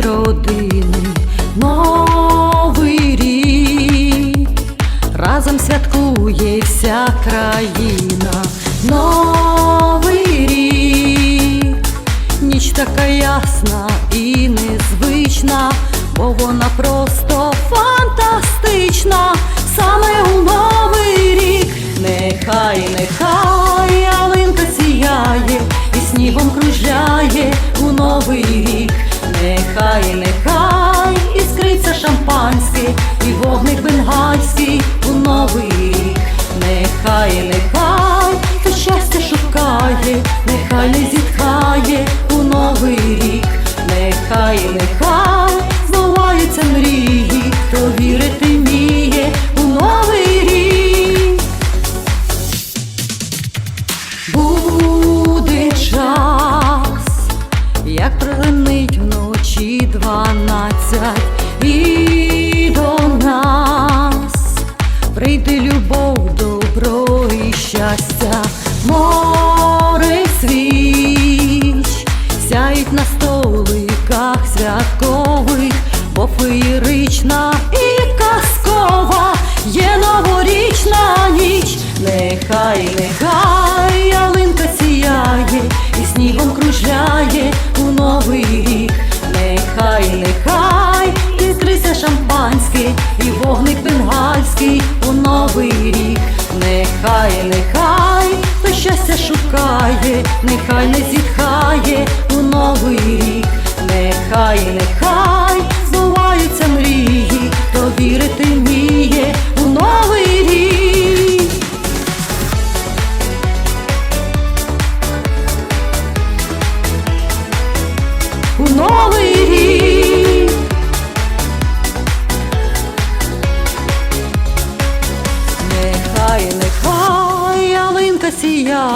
родини. Новий рік разом святкує вся країна. Новий рік, ніч така ясна і незвична, бо вона просто фантастична. Саме у новий рік, нехай, нехай ялинка сіяє і снігом кружляє у новий рік. Новий рік. Нехай, нехай збуваються мрії, хто вірити вміє у новий рік. Буде час, як прилинить вночі дванадцять феєрична і казкова є новорічна ніч, нехай, нехай ялинка сіяє і снігом кружляє у новий рік. Нехай, нехай іскриться шампанське і вогник бенгальський у новий рік. Нехай, нехай хто щастя шукає, нехай не зітхає у новий рік. Нехай, нехай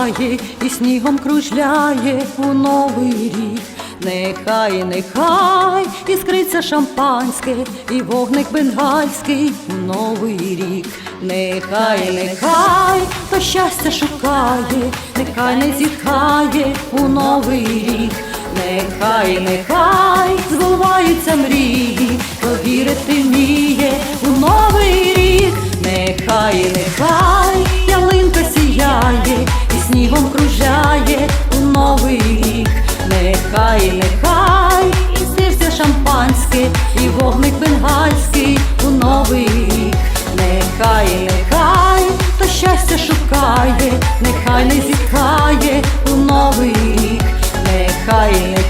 сіяє і снігом кружляє у новий рік. Нехай, нехай іскриться шампанське і вогник бенгальський у новий рік. Нехай, нехай то щастя шукає, нехай не зітхає у новий рік. Нехай, нехай збуваються мрії, хто вірити вміє у новий рік. Нехай, нехай зустрічає у новий рік, нехай, нехай, і сився шампанське, і вогник бенгальський у новий рік, нехай, нехай, то щастя шукає, нехай не зітхає у новий рік, нехай. нехай